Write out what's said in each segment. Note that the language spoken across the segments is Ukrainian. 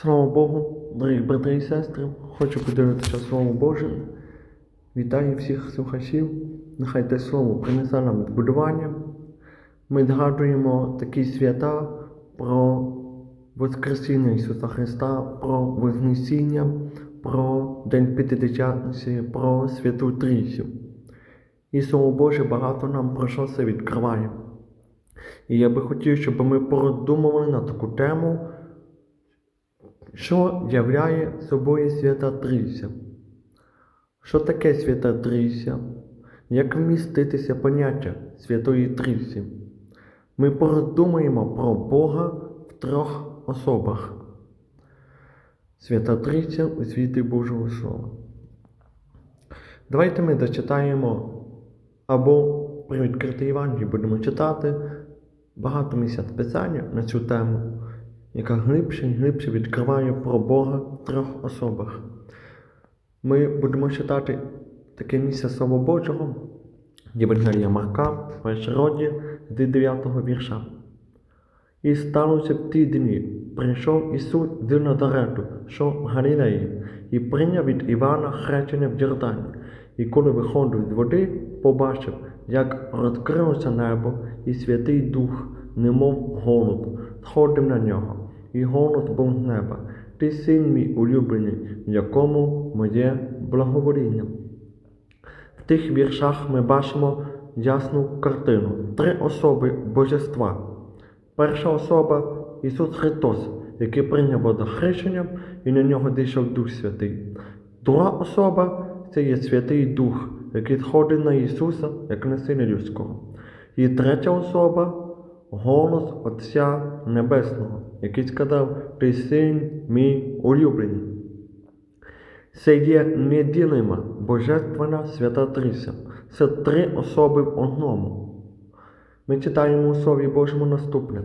Слава Богу, дорогі брати і сестри, хочу поділитися Словом Божим. Вітаю всіх слухачів. Нехай те слово принесе нам збудування. Ми згадуємо такі свята про Воскресіння Ісуса Христа, про Вознесіння, про День П'ятидесятниці, про Святу Трійцю. І Слово Боже багато нам про що це відкриває. І я би хотів, щоб ми порозумували на таку тему. Що являє собою Свята Трійця? Що таке Свята Трійця? Як вміститися поняття Святої Трійці? Ми пороздумаємо про Бога в трьох особах. Свята Трійця у світі Божого Слова. Давайте ми зачитаємо або при відкритій Івангелії будемо читати багато місяць писання на цю тему яка глибше і глибше відкриває про Бога в трьох особах. Ми будемо читати таке місце Слова Божого, Євангелія Марка, перший розділ з 9 вірша. І сталося в ті дні, прийшов Ісус з Назарету, що в Галілеї, і прийняв від Івана хрещення в Йордані. І коли виходив з води, побачив, як розкрилося небо, і Святий Дух, немов голуб, сходив на нього, і голос з неба. Ти син мій улюблений, в якому моє благовоління. В тих віршах ми бачимо ясну картину. Три особи божества. Перша особа Ісус Христос, який прийняв водохрещення і на нього дійшов Дух Святий. Друга особа це є Святий Дух, який сходить на Ісуса як на Сина Людського. І третя особа голос Отця Небесного, який сказав, Ти син мій улюблений. Це є неділима Божественна Свята Трійця. Це три особи в одному. Ми читаємо у Слові Божому наступне.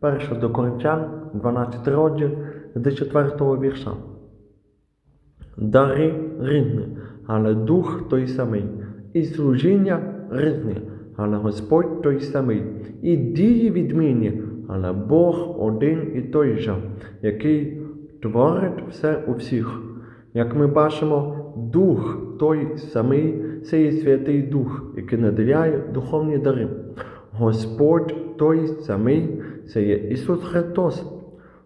Перше до Коринтян, 12 розділ, з 4 вірша. Дари різні, але дух той самий, і служіння різні, але Господь той самий, і дії відмінні, але Бог один і той же, який творить все у всіх. Як ми бачимо, Дух той самий, це є Святий Дух, який наділяє духовні дари. Господь той самий, це є Ісус Христос,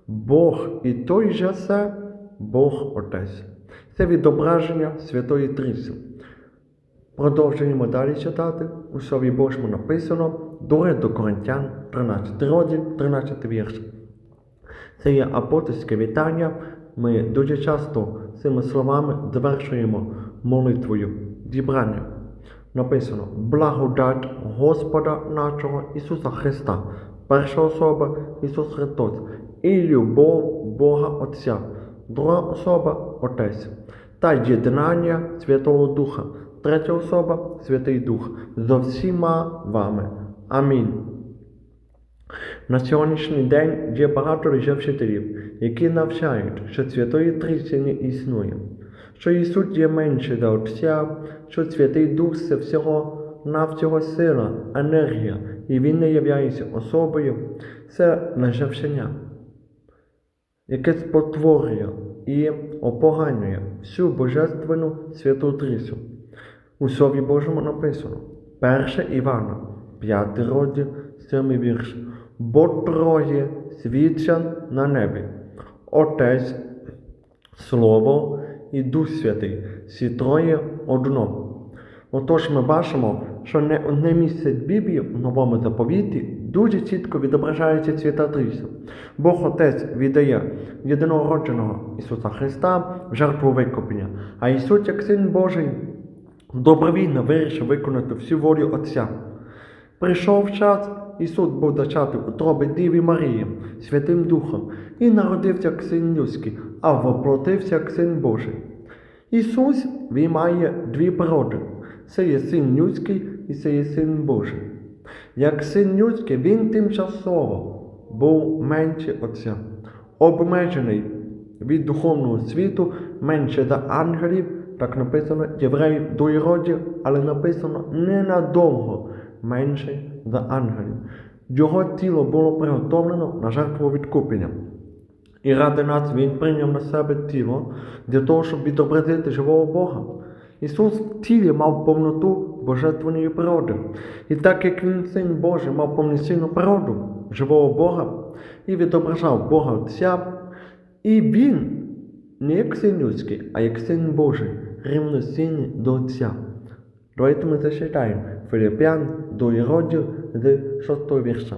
Бог і той же це Бог Отець. Це відображення Святої Трійці. Продовжуємо далі читати. У Слові Божому написано Доре до Коринтян, 13 розділ, 13 вірш. Це є апостольське вітання. Ми дуже часто цими словами завершуємо молитвою зібрання. Написано Благодать Господа нашого Ісуса Христа, перша особа Ісус Христос, і любов Бога Отця, друга особа Отець, та єднання Святого Духа, третя особа Святий Дух, зо всіма вами. Амінь. На сьогоднішній день є багато вчителів, які навчають, що Святої Трійці не існує, що Ісус є менше за Отця, що Святий Дух це всього навсього сила, енергія, і Він не являється особою, це лише вчення, яке спотворює і опоганює всю Божественну Святу Трійцю. У Слові Божому написано, 1 Івана, 5 розділ, 7 вірш. Бо троє свідчен на небі, Отець, Слово і Дух Святий, всі троє одно. Отож ми бачимо, що не одне місце Біблії в новому заповіті дуже чітко відображається Свята Трійця. Бог Отець віддає єдинородженого Ісуса Христа в жертву викуплення, а Ісус, як Син Божий, добровільно вирішив виконати всю волю Отця. Прийшов час, Ісус був зачатий у тробі Діві Марії, Святим Духом, і народився як син людський, а воплотився як син Божий. Ісус він має дві природи. Це є син людський і це є син Божий. Як син людський, він тимчасово був менше Отця, обмежений від духовного світу, менше за ангелів, так написано євреїв до розділ, але написано ненадовго менше за ангелів. Його тіло було приготовлено на жертву відкуплення. І ради нас Він прийняв на себе тіло для того, щоб відобразити живого Бога. Ісус в тілі мав повноту божественної природи. І так як Він син Божий мав повноцінну природу живого Бога і відображав Бога Отця, і Він не як син людський, а як син Божий, рівноцінний до Отця. Давайте ми зачитаємо Филип'ян, другий розділ з 6 вірша.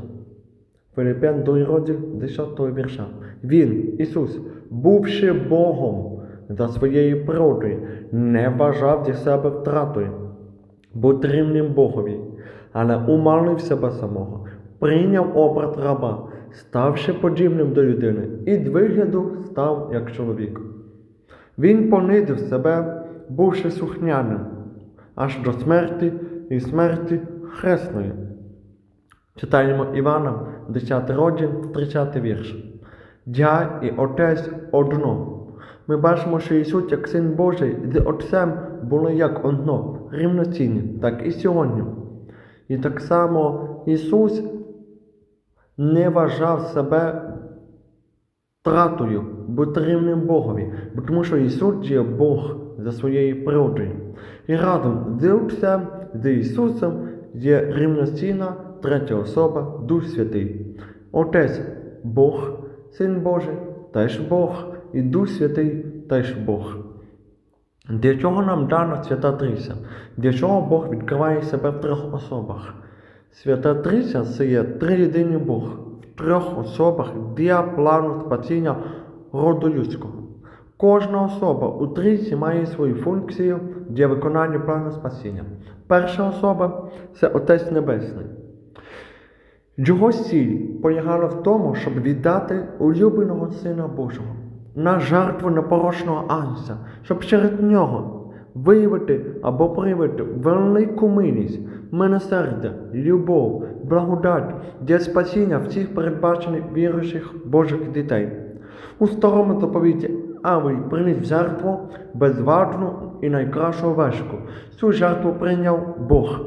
Филип'ян, другий розділ з 6 вірша. Він, Ісус, бувши Богом за своєю природою, не вважав для себе втратою, бути рівним Богові, але умалив себе самого, прийняв образ раба, ставши подібним до людини, і з вигляду став як чоловік. Він понизив себе, бувши сухняним, аж до смерті і смерті хресної. Читаємо Івана, 10 розділ, 30 вірш. Я і Отець одно. Ми бачимо, що Ісус, як Син Божий, з Отцем були як одно, рівноцінні, так і сьогодні. І так само Ісус не вважав себе втратою, бути рівним Богові, бо тому що Ісус є Бог за своєю природою. І разом з Отцем, з Ісусом є рівноцінна третя особа, Дух Святий. Отець Бог, Син Божий, теж Бог, і Дух Святий теж Бог. Для чого нам дана Свята Трійця? Для чого Бог відкриває себе в трьох особах? Свята Трійця це є триєдиний Бог в трьох особах для плану спасіння роду людського. Кожна особа у трійці має свою функцію для виконання плану спасіння. Перша особа це Отець Небесний. Його ціль полягала в тому, щоб віддати улюбленого Сина Божого на жертву непорочного ангела, щоб через нього виявити або проявити велику милість, милосердя, любов, благодать для спасіння всіх передбачених віруючих Божих дітей. У старому заповіті Авель приніс в жертву безвадну і найкращу овечку. Цю жертву прийняв Бог.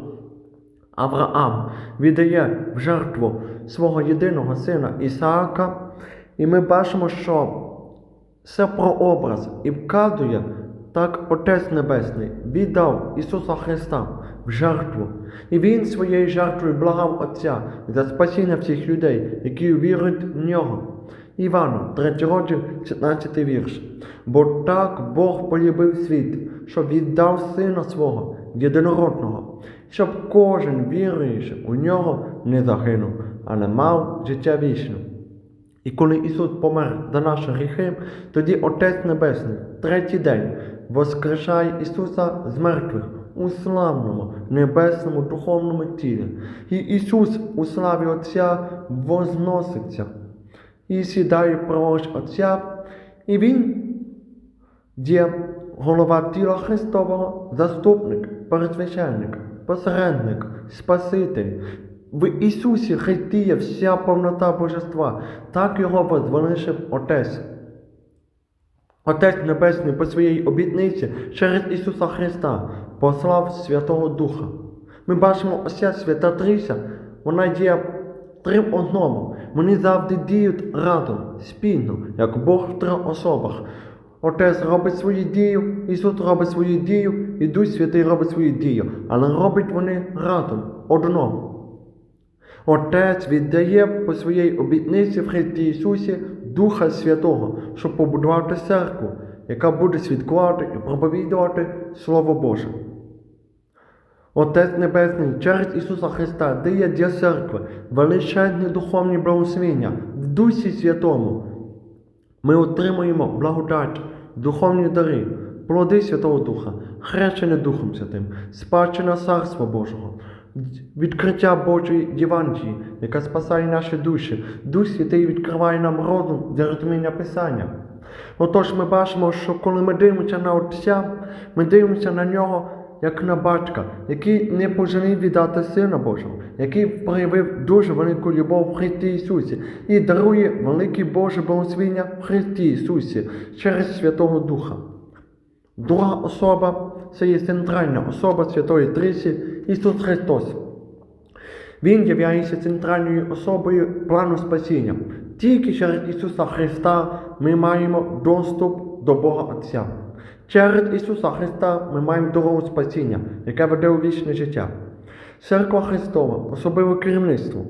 Авраам віддає в жертву свого єдиного сина Ісаака, і ми бачимо, що це прообраз і вказує, так Отець Небесний віддав Ісуса Христа в жертву. І Він своєю жертвою благав Отця за спасіння всіх людей, які вірують в нього. Івана, 3 розділ, 16 вірш. Бо так Бог полюбив світ, що віддав Сина свого єдинородного, щоб кожен віруючий у нього не загинув, але мав життя вічне. І коли Ісус помер за наші гріхи, тоді Отець Небесний, третій день, воскрешає Ісуса з мертвих у славному небесному духовному тілі. І Ісус у славі Отця возноситься і сідає праворуч Отця, і Він є голова тіла Христового, заступник, пересвященник, посередник, Спаситель. В Ісусі Христі є вся повнота Божества, так його возвеличив Отець. Отець Небесний по своїй обітниці через Ісуса Христа послав Святого Духа. Ми бачимо ося свята Трійця, вона є три одному. Вони завжди діють разом, спільно, як Бог в трьох особах. Отець робить свою дію, Ісус робить свою дію, і Дух Святий робить свою дію, але роблять вони разом, одно. Отець віддає по своїй обітниці в Христі Ісусі Духа Святого, щоб побудувати церкву, яка буде свідкувати і проповідувати Слово Боже. Отець Небесний через Ісуса Христа дає для церкви величезні духовні благословення в Дусі Святому. Ми отримуємо благодать, духовні дари, плоди Святого Духа, хрещення Духом Святим, спадщина Царства Божого, відкриття Божої Євангелії, яка спасає наші душі. Дух Святий відкриває нам розум для розуміння Писання. Отож ми бачимо, що коли ми дивимося на Отця, ми дивимося на нього як на батька, який не пожалів віддати Сина Божого, який проявив дуже велику любов в Христі Ісусі і дарує велике Боже благословення в Христі Ісусі через Святого Духа. Друга особа це є центральна особа Святої Трійці Ісус Христос. Він являється центральною особою плану спасіння. Тільки через Ісуса Христа ми маємо доступ до Бога Отця. Через Ісуса Христа ми маємо дорогу спасіння, яке веде у вічне життя. Церква Христова, особливе керівництво,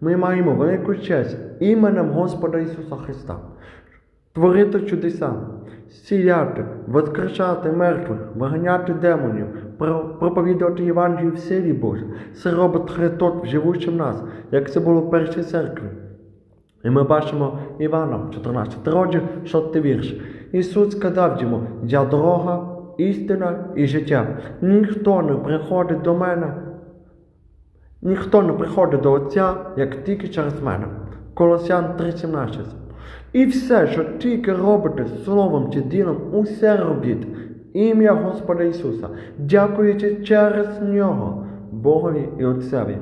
ми маємо велику честь іменем Господа Ісуса Христа. Творити чудеса, зціляти, воскрешати мертвих, виганяти демонів, про- проповідувати Євангелію в силі Божій. Це робить Христос, живучи в нас, як це було в першій церкві. І ми бачимо Івана, 14 розділ, 6 вірш. Ісус сказав йому, я дорога, істина і життя. Ніхто не приходить до мене, ніхто не приходить до Отця, як тільки через мене. Колосян 3,17. І все, що тільки робите словом чи ділом, усе робіть. Ім'я Господа Ісуса, дякуючи через Нього, Богові і Отцеві.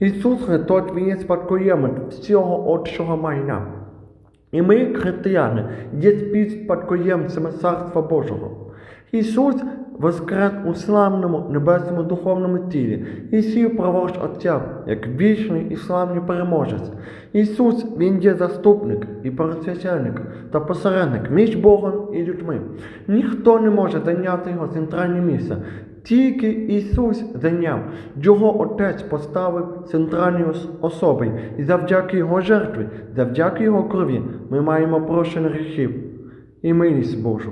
Ісус Христос Він є спадкоємець всього отчого майна. І ми, християни, є співспадкоємцями Царства Божого. Ісус воскрес у славному небесному духовному тілі і сів праворуч Отця, як вічний і славний переможець. Ісус, Він є заступник і пересвященник та посередник між Богом і людьми. Ніхто не може зайняти його центральне місце. Тільки Ісус зайняв, Його Отець поставив центральною ос- особою, і завдяки Його жертві, завдяки Його крові, ми маємо прощення гріхів і милість Божу.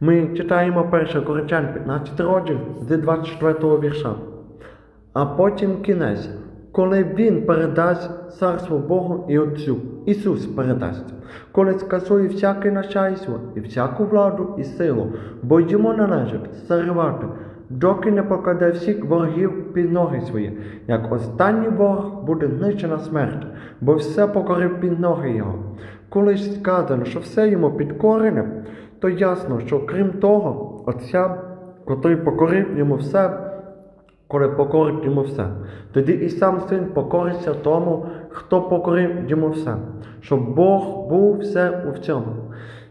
Ми читаємо 1 Коринтян 15 розділ з 24 вірша. А потім кінець, коли Він передасть царство Богу і Отцю, Ісус передасть, коли скасує всяке начальство і всяку владу і силу, бо йому належить царювати, доки не покладе всіх ворогів під ноги свої, як останній ворог буде знищена смерть, бо все покорив під ноги його. Коли ж сказано, що все йому підкорене, то ясно, що крім того, Отця, котрий покорив йому все, коли покорить йому все. Тоді і сам син покориться тому, хто покорив йому все, щоб Бог був все у всьому.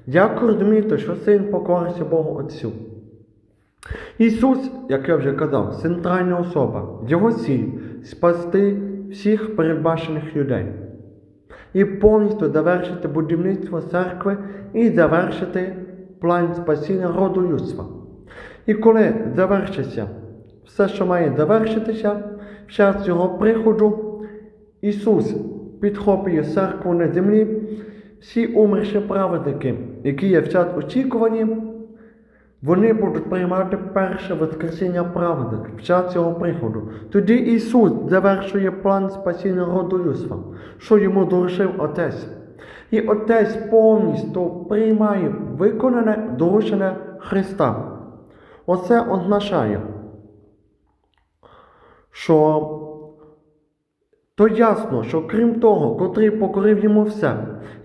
Як розумієте, що син покориться Богу Отцю? Ісус, як я вже казав, центральна особа, Його ціль спасти всіх передбачених людей і повністю завершити будівництво церкви і завершити план спасіння роду людства. І коли завершиться все, що має завершитися, в час його приходу, Ісус підхоплює церкву на землі, всі умерші праведники, які є в час очікувані, вони будуть приймати перше воскресіння праведних в час цього приходу. Тоді Ісус завершує план спасіння роду людства, що йому доручив Отець. І Отець повністю приймає виконане доручення Христа. Оце означає, що то ясно, що крім того, котрий покорив йому все,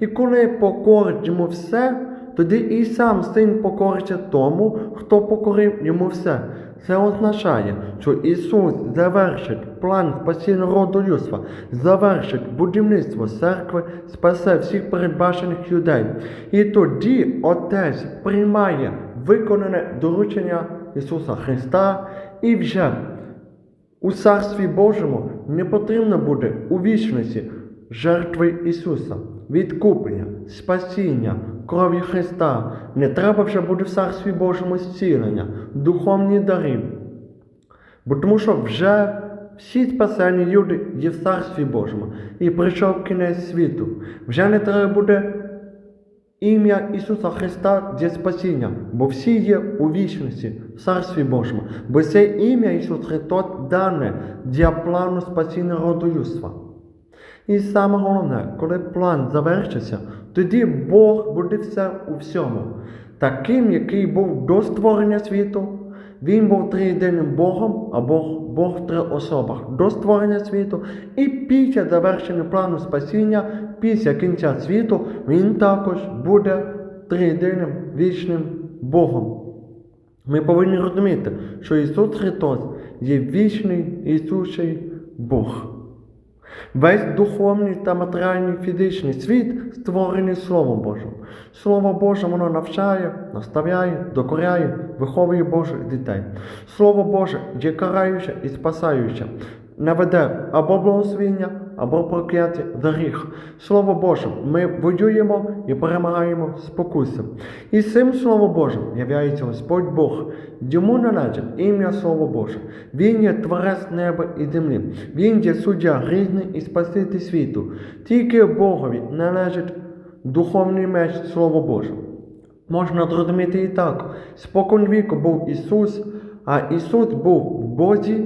і коли покорить йому все, тоді і сам син покориться тому, хто покорив йому все. Це означає, що Ісус завершить план спасіння роду людства, завершить будівництво церкви, спасе всіх передбачених людей. І тоді Отець приймає виконане доручення Ісуса Христа і вже у Царстві Божому не потрібно буде у вічності жертви Ісуса, відкуплення, спасіння, крові Христа. Не треба вже буде в Царстві Божому зцілення, духовні дари. Бо тому що вже всі спасені люди є в Царстві Божому і прийшов кінець світу. Вже не треба буде ім'я Ісуса Христа для спасіння, бо всі є у вічності в Царстві Божому. Бо це ім'я Ісус Христос дане для плану спасіння роду. І саме головне, коли план завершиться, тоді Бог буде все у всьому. Таким, який був до створення світу, він був триєдиним Богом або Бог в три особах до створення світу, і після завершення плану спасіння, після кінця світу, він також буде триєдиним вічним Богом. Ми повинні розуміти, що Ісус Христос є вічний Ісусий Бог. Весь духовний та матеріальний фізичний світ створений Словом Божим. Слово Боже воно навчає, наставляє, докоряє, виховує Божих дітей. Слово Боже є караюче і спасаюче, не веде або благословіння, або прокляття за гріх. Слово Боже, ми воюємо і перемагаємо спокуси. І цим Слово Боже являється Господь Бог. Йому належить ім'я Слово Боже. Він є творець неба і землі. Він є суддя грізний і спаситель світу. Тільки Богові належить духовний меч Слово Боже. Можна зрозуміти і так. Спокон віку був Ісус, а Ісус був в Бозі.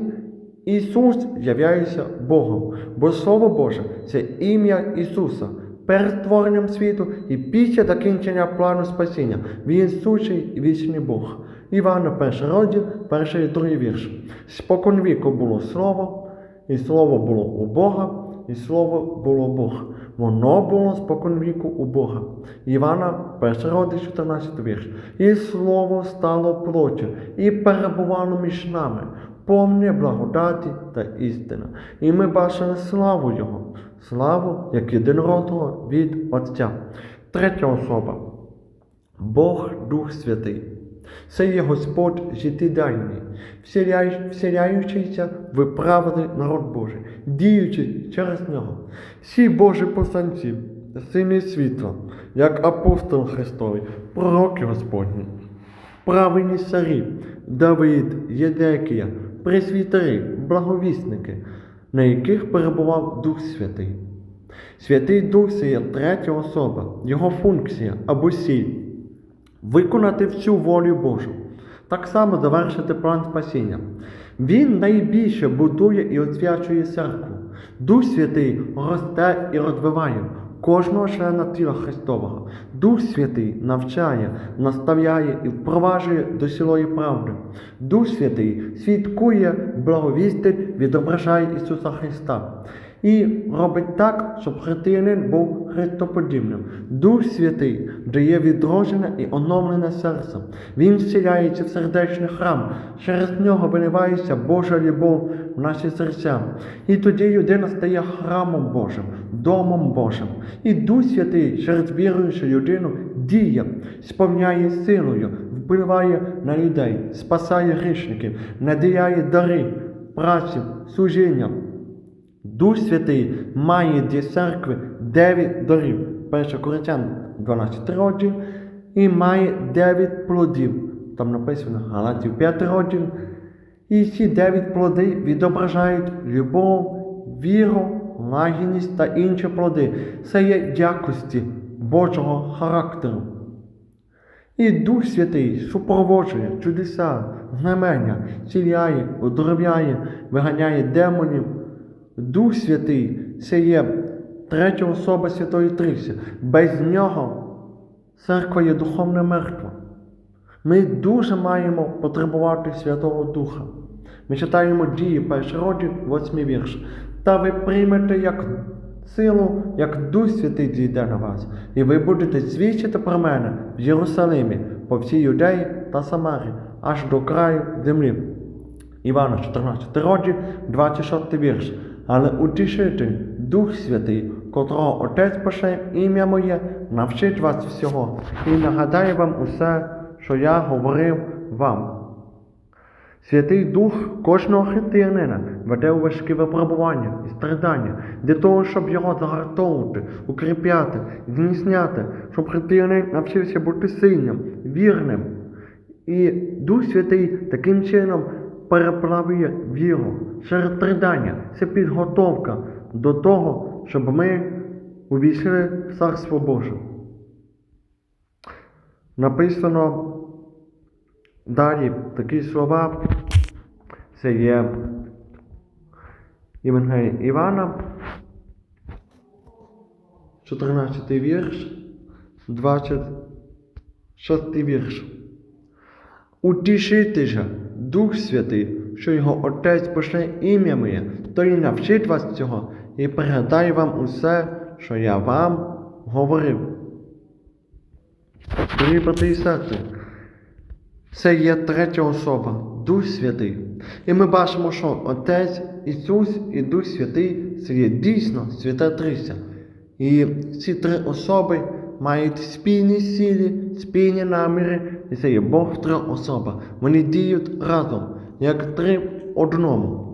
Ісус являється Богом, бо Слово Боже це ім'я Ісуса. Перед створенням світу і після закінчення плану спасіння Він сучий і вічний Бог. Івана, перший розділ, перший і другий вірш. Спокон віку було Слово, і Слово було у Бога, і Слово було Бог. Воно було спокон віку у Бога. Івана, перший розділ, 14 вірш. І Слово стало плоттю, і перебувало між нами, повне благодаті та істина. І ми бачили славу Його, славу як єдинородного від Отця. Третя особа. Бог Дух Святий. Це є Господь життєдайний, вселяючийся в праведний народ Божий, діючи через нього. Всі Божі посланці, сини світла, як апостол Христовий, пророки Господні, правильні царі, Давид, Єдекія, пресвітери, благовісники, на яких перебував Дух Святий. Святий Дух це є третя особа, його функція або сіль виконати всю волю Божу, так само завершити план спасіння. Він найбільше будує і освячує церкву. Дух Святий росте і розвиває кожного члена тіла Христового. Дух Святий навчає, наставляє і впроваджує до сілої правди. Дух Святий свідкує, благовістить, відображає Ісуса Христа. І робить так, щоб християнин був христоподібним. Дух Святий дає відроджене і оновлене серце. Він вселяється в сердечний храм. Через нього виливається Божа любов в наші серця. І тоді людина стає храмом Божим, домом Божим. І Дух Святий через віруючу людину діє, сповняє силою, впливає на людей, спасає грішників, наділяє дари, працю, служіння. Дух Святий має для церкви дев'ять дарів. 1 Коринтян 12 розділ і має дев'ять плодів. Там написано Галатів 5 розділ. І ці дев'ять плоди відображають любов, віру, лагідність та інші плоди. Це є якості Божого характеру. І Дух Святий супроводжує чудеса, знамення, ціляє, оздоровляє, виганяє демонів. Дух Святий це є третя особа Святої Трійці. Без нього церква є духовно мертва. Ми дуже маємо потребувати Святого Духа. Ми читаємо дії перший розділ, восьмий вірш. Та ви приймете як силу, як Дух Святий зійде на вас, і ви будете свідчити про мене в Єрусалимі, по всій Юдеї та Самарі, аж до краю землі. Івана 14 розділ, 26 вірш. Але утішитель, Дух Святий, котрого Отець пошле ім'я моє, навчить вас всього і нагадає вам усе, що я говорив вам. Святий Дух кожного християнина веде у важкі випробування і страдання для того, щоб його загартовувати, укріпляти, зміцняти, щоб християнин навчився бути сильним, вірним. І Дух Святий таким чином переплавує віру через страдання. Це підготовка до того, щоб ми увійшли в Царство Боже. Написано далі такі слова. Це є Євангелія Івана, 14 вірш, 26 вірш. Утішити же Дух Святий, що його Отець пошле ім'я моє, то і навчить вас цього, і передає вам усе, що я вам говорив. Дорогі брати і сестри, це є третя особа, Дух Святий. І ми бачимо, що Отець Ісус і Дух Святий це є дійсно свята Триця. І ці три особи мають спільні сілі, спільні наміри, і це є Бог три особа. Вони діють разом, як три одному.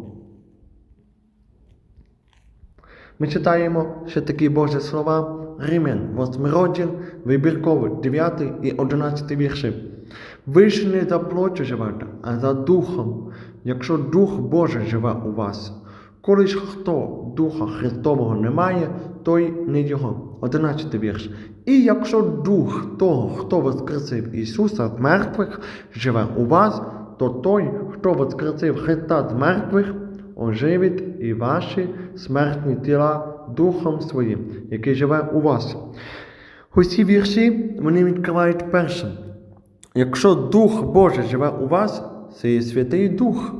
Ми читаємо ще такі Божі слова Римлян, 8 розділ, вибірковий, 9 і 11 вірші. Ви ж не за плоттю живете, а за духом, якщо Дух Божий живе у вас. Коли ж хто Духа Христового не має, той не його. 11 вірш. І якщо Дух того, хто воскресив Ісуса з мертвих, живе у вас, то той, хто воскресив Христа з мертвих, оживить і ваші смертні тіла Духом Своїм, який живе у вас. Усі вірші вони відкривають першим. Якщо Дух Божий живе у вас, це є Святий Дух.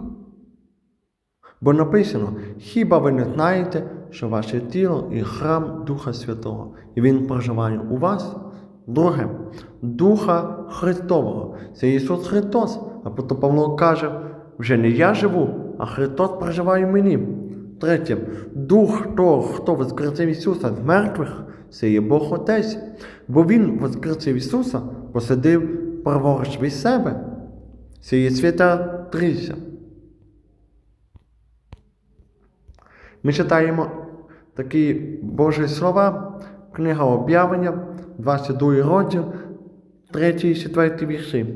Бо написано, хіба ви не знаєте, що ваше тіло і храм Духа Святого, і Він проживає у вас? Друге, Духа Христового. Це Ісус Христос. Апостол Павло каже, вже не я живу, а Христос проживає в мені. Третє, Дух того, хто воскресив Ісуса з мертвих, це є Бог Отець. Бо Він воскресив Ісуса, посадив праворуч від себе. Це є свята Трійця. Ми читаємо такі Божі слова, книга об'явлення, 22 розділ, 3 і 4 вірші.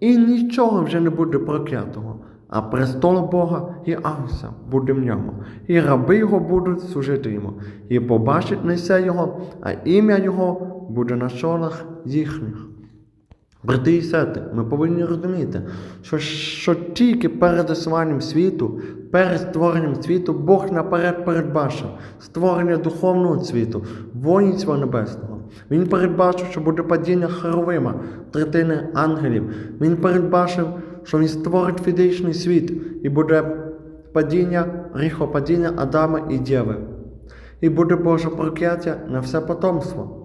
І нічого вже не буде проклятого, а престол Бога і Агнця буде в ньому, і раби його будуть служити йому, і побачить несе його, а ім'я його буде на чолах їхніх. Брати і сестри, ми повинні розуміти, що, що тільки перед заснуванням світу, перед створенням світу, Бог наперед передбачив створення духовного світу, воїнства небесного. Він передбачив, що буде падіння Херовима, третини ангелів. Він передбачив, що він створить фізичний світ і буде падіння, гріхопадіння Адама і Єви. І буде Боже прокляття на все потомство.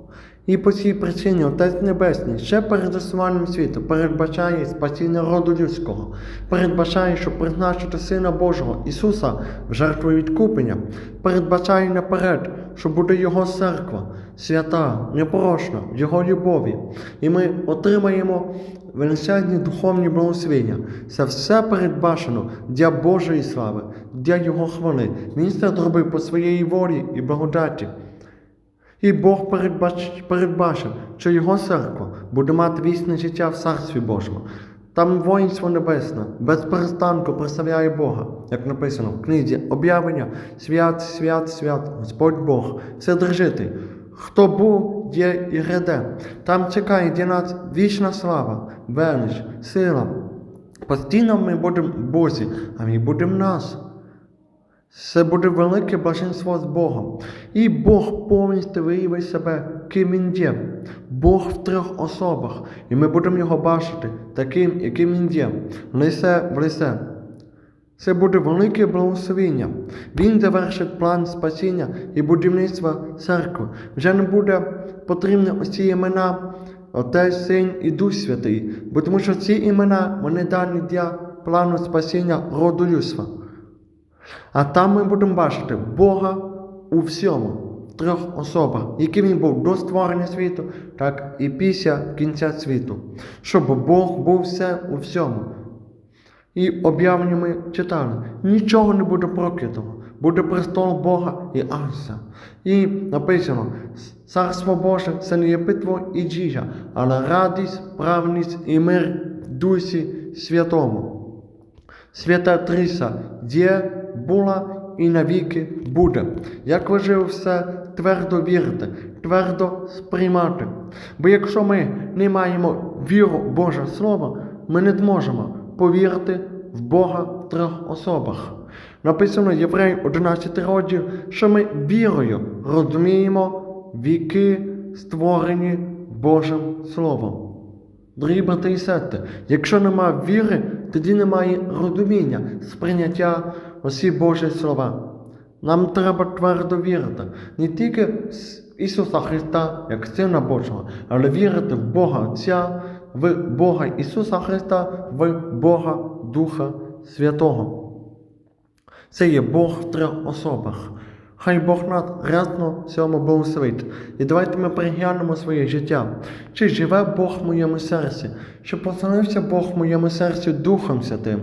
І по цій причині Отець Небесний ще перед заснуванням світу передбачає спасіння роду людського, передбачає, що призначити Сина Божого Ісуса в жертву відкуплення, передбачає наперед, що буде Його церква, свята, непорочна, в Його любові. І ми отримаємо величезні духовні благословення. Це все передбачено для Божої слави, для Його хвали. Він це зробив по своєї волі і благодаті. І Бог передбач, передбачив, що його церква буде мати вічне життя в Царстві Божому. Там воїнство небесне без перестанку прославляє Бога, як написано в книзі об'явлення свят, свят, свят, Господь Бог, Вседержитель. Хто був, є і гряде. Там чекає для нас вічна слава, велич, сила. Постійно ми будемо Бозі, а ми будемо нас. Це буде велике блаженство з Богом. І Бог повністю виявить себе, ким Він є. Бог в трьох особах. І ми будемо його бачити таким, яким він є, лице в лице. Це буде велике благословення. Він завершить план спасіння і будівництва церкви. Вже не буде потрібні ці імена Отець, Син і Дух Святий, бо тому що ці імена вони дані для плану спасіння роду людства. А там ми будемо бачити Бога у всьому, в трьох особах, яким він був до створення світу, так і після кінця світу. Щоб Бог був все у всьому. І об'явлення ми читали, нічого не буде проклятого, буде престол Бога і Агнця. І написано, царство Боже це не є питво і діжа, але радість, правність і мир в Дусі Святому. Свята Триса є, була і навіки буде. Як важливо все твердо вірити, твердо сприймати. Бо якщо ми не маємо віру в Боже Слово, ми не зможемо повірити в Бога в трьох особах. Написано Єврей 11 розділ, що ми вірою розуміємо віки, створені Божим Словом. Дорогі брати і сестри, якщо нема віри, тоді немає розуміння, сприйняття усі Божі слова. Нам треба твердо вірити не тільки в Ісуса Христа, як Сина Божого, але вірити в Бога Отця, в Бога Ісуса Христа, в Бога Духа Святого. Це є Бог в трьох особах. Хай Бог нас рясно всьому благословить. І давайте ми переглянемо своє життя. Чи живе Бог в моєму серці? Чи поселився Бог в моєму серці Духом Святим?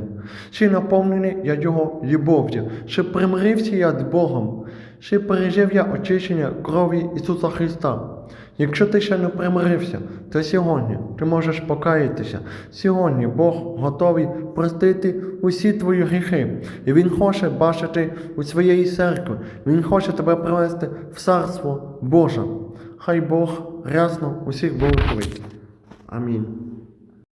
Чи наповнений я Його любов'ю? Чи примирився я з Богом? Чи пережив я очищення крові Ісуса Христа? Якщо ти ще не примирився, то сьогодні ти можеш покаятися. Сьогодні Бог готовий простити усі твої гріхи. І Він хоче бачити у своєї церкви. Він хоче тебе привести в царство Боже. Хай Бог рясно усіх благословить. Амінь.